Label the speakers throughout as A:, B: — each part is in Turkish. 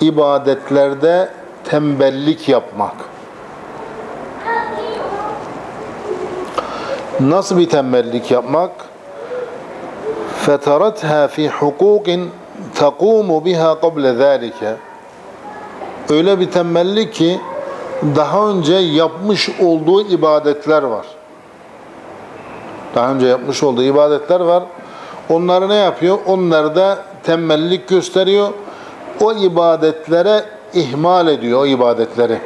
A: ibadetlerde tembellik yapmak. Nasıl bir tembellik yapmak? فَتَرَتْهَا فِي حُقُوقٍ تَقُومُ بِهَا قَبْلَ ذَٰلِكَ Öyle bir tembellik ki daha önce yapmış olduğu ibadetler var. Daha önce yapmış olduğu ibadetler var. Onları ne yapıyor? Onları da tembellik gösteriyor. O ibadetlere ihmal ediyor o ibadetleri.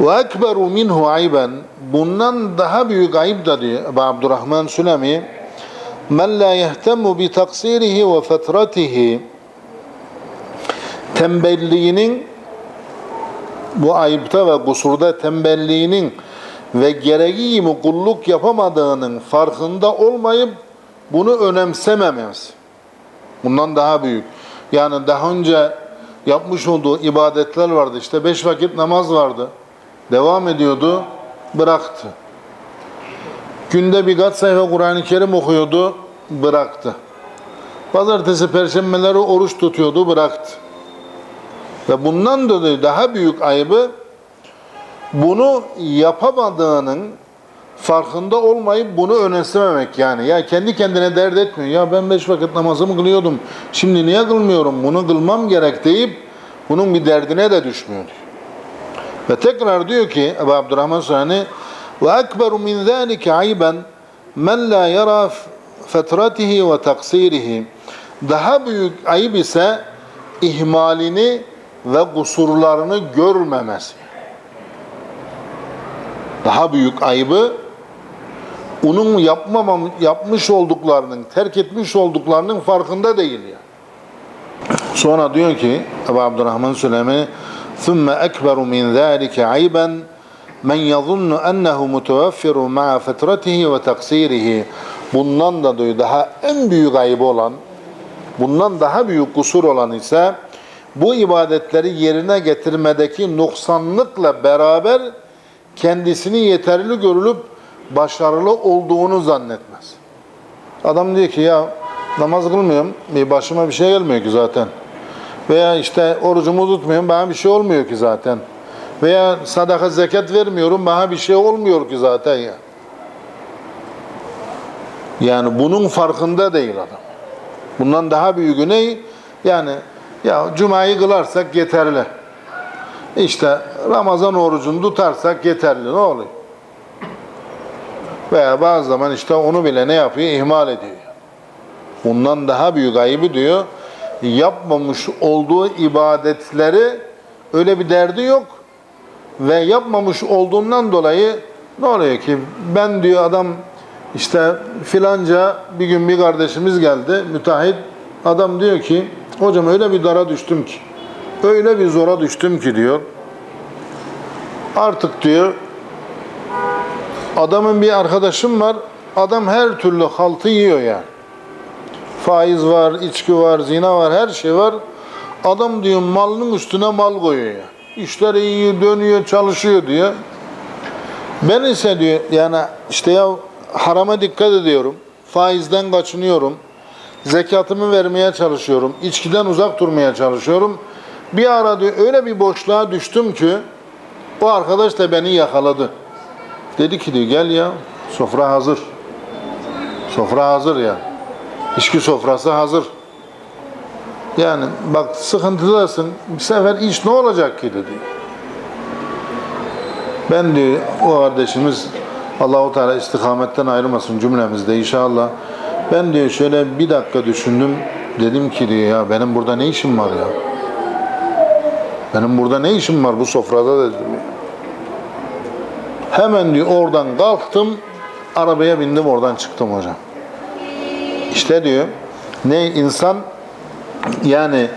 A: Ve ekberu minhu ayben bundan daha büyük ayıp da diyor Abdurrahman Sülemi men la yehtemu bi taksirihi ve fetratihi tembelliğinin bu ayıpta ve kusurda tembelliğinin ve gereği gibi kulluk yapamadığının farkında olmayıp bunu önemsemememiz. Bundan daha büyük. Yani daha önce yapmış olduğu ibadetler vardı. İşte beş vakit namaz vardı. Devam ediyordu, bıraktı. Günde birkaç sayfa Kur'an-ı Kerim okuyordu, bıraktı. Pazartesi, perşembeleri oruç tutuyordu, bıraktı. Ve bundan dolayı daha büyük ayıbı bunu yapamadığının farkında olmayıp bunu önemsememek yani. Ya kendi kendine dert etmiyor. Ya ben beş vakit namazımı kılıyordum. Şimdi niye kılmıyorum? Bunu kılmam gerek deyip bunun bir derdine de düşmüyor. Ve tekrar diyor ki Ebu Abdurrahman Sani ve ekberu min zâlike ayben men la yara fetratihi ve taksirihi daha büyük ayıp ise ihmalini ve kusurlarını görmemesi. Daha büyük ayıbı onun yapmamam, yapmış olduklarının, terk etmiş olduklarının farkında değil ya. Sonra diyor ki Ebu Abdurrahman Süleymi ثُمَّ أَكْبَرُ مِنْ ذَٰلِكَ عَيْبًا مَنْ يَظُنُّ أَنَّهُ مُتَوَفِّرٌ مَعَ فَتْرَتِهِ وَتَقْصِيرِهِ Bundan da diyor daha en büyük ayıbı olan, bundan daha büyük kusur olan ise bu ibadetleri yerine getirmedeki noksanlıkla beraber kendisini yeterli görülüp başarılı olduğunu zannetmez. Adam diyor ki ya namaz kılmıyorum, bir başıma bir şey gelmiyor ki zaten. Veya işte orucumu tutmuyorum, bana bir şey olmuyor ki zaten. Veya sadaka zekat vermiyorum, bana bir şey olmuyor ki zaten ya. Yani bunun farkında değil adam. Bundan daha büyüğü ne? Yani ya cumayı kılarsak yeterli. İşte Ramazan orucunu tutarsak yeterli. Ne oluyor? Veya bazı zaman işte onu bile ne yapıyor? İhmal ediyor. Bundan daha büyük ayıbı diyor. Yapmamış olduğu ibadetleri öyle bir derdi yok. Ve yapmamış olduğundan dolayı ne oluyor ki? Ben diyor adam işte filanca bir gün bir kardeşimiz geldi müteahhit. Adam diyor ki hocam öyle bir dara düştüm ki öyle bir zora düştüm ki diyor. Artık diyor adamın bir arkadaşım var. Adam her türlü haltı yiyor yani. Faiz var, içki var, zina var, her şey var. Adam diyor malının üstüne mal koyuyor ya. İşleri iyi dönüyor, çalışıyor diyor. Ben ise diyor yani işte ya harama dikkat ediyorum. Faizden kaçınıyorum. Zekatımı vermeye çalışıyorum. içkiden uzak durmaya çalışıyorum. Bir ara diyor öyle bir boşluğa düştüm ki o arkadaş da beni yakaladı. Dedi ki diyor gel ya sofra hazır. Sofra hazır ya. İçki sofrası hazır. Yani bak sıkıntıdasın. Bir sefer iş ne olacak ki dedi. Ben diyor o kardeşimiz Allahu Teala istikametten ayırmasın cümlemizde inşallah. Ben diyor şöyle bir dakika düşündüm. Dedim ki diyor ya benim burada ne işim var ya? Benim burada ne işim var bu sofrada dedim ya. Hemen diyor oradan kalktım, arabaya bindim oradan çıktım hocam. İşte diyor ne insan yani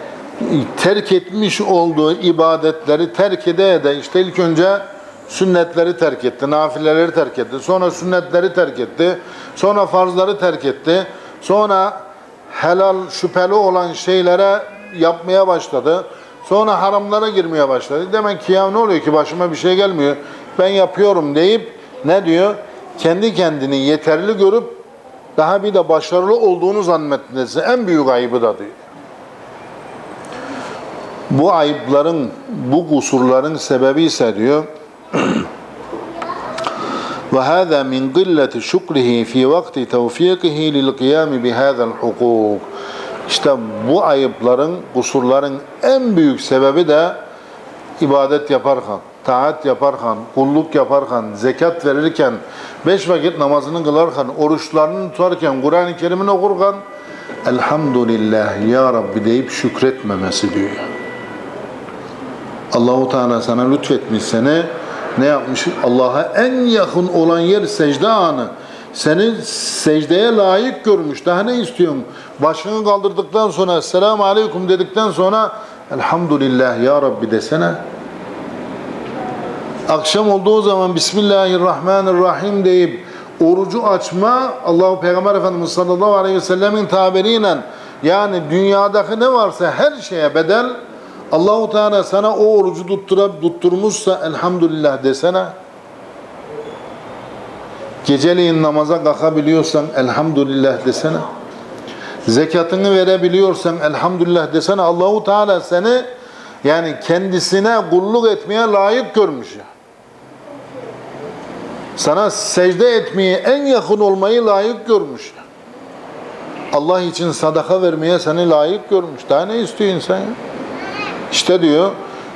A: terk etmiş olduğu ibadetleri terk ede de işte ilk önce sünnetleri terk etti, nafileleri terk etti, sonra sünnetleri terk etti, sonra farzları terk etti, sonra helal şüpheli olan şeylere yapmaya başladı. Sonra haramlara girmeye başladı. Demek ki ya ne oluyor ki başıma bir şey gelmiyor ben yapıyorum deyip ne diyor? Kendi kendini yeterli görüp daha bir de başarılı olduğunu zannetmesi en büyük ayıbı da diyor. Bu ayıpların, bu kusurların sebebi ise diyor ve hâzâ min gilleti şükrihi fi vakti tevfikihi lil kıyami bihâzel hukuk. İşte bu ayıpların, kusurların en büyük sebebi de ibadet yaparken, taat yaparken, kulluk yaparken, zekat verirken, beş vakit namazını kılarken, oruçlarını tutarken, Kur'an-ı Kerim'ini okurken Elhamdülillah ya Rabbi deyip şükretmemesi diyor. Allahu Teala sana lütfetmiş seni ne yapmış? Allah'a en yakın olan yer secde anı. Seni secdeye layık görmüş. Daha ne istiyorsun? Başını kaldırdıktan sonra Selamun Aleyküm dedikten sonra Elhamdülillah ya Rabbi desene. Akşam olduğu zaman Bismillahirrahmanirrahim deyip orucu açma Allahu Peygamber Efendimiz sallallahu aleyhi ve sellemin tabiriyle yani dünyadaki ne varsa her şeye bedel Allahu Teala sana o orucu tutturup tutturmuşsa elhamdülillah desene. Geceleyin namaza kalkabiliyorsan elhamdülillah desene. Zekatını verebiliyorsan elhamdülillah desene. Allahu Teala seni yani kendisine kulluk etmeye layık görmüş. Sana secde etmeye en yakın olmayı layık görmüş. Allah için sadaka vermeye seni layık görmüş. Daha ne istiyor insan ya? İşte diyor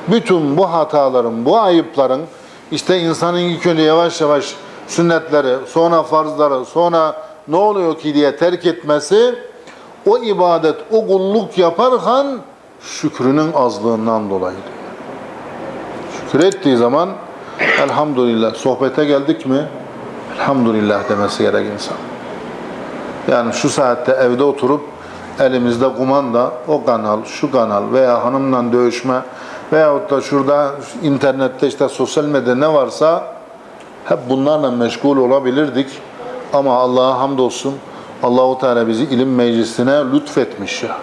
A: bütün bu hataların, bu ayıpların işte insanın ilk önce yavaş yavaş sünnetleri, sonra farzları, sonra ne oluyor ki diye terk etmesi o ibadet, o kulluk yaparken şükrünün azlığından dolayı. Şükür ettiği zaman elhamdülillah sohbete geldik mi elhamdülillah demesi gerek insan. Yani şu saatte evde oturup elimizde kumanda o kanal, şu kanal veya hanımla dövüşme veyahut da şurada internette işte sosyal medya ne varsa hep bunlarla meşgul olabilirdik. Ama Allah'a hamdolsun Allahu Teala bizi ilim meclisine lütfetmiş ya.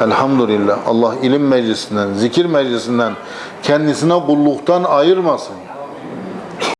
A: Elhamdülillah Allah ilim meclisinden, zikir meclisinden kendisine kulluktan ayırmasın ya.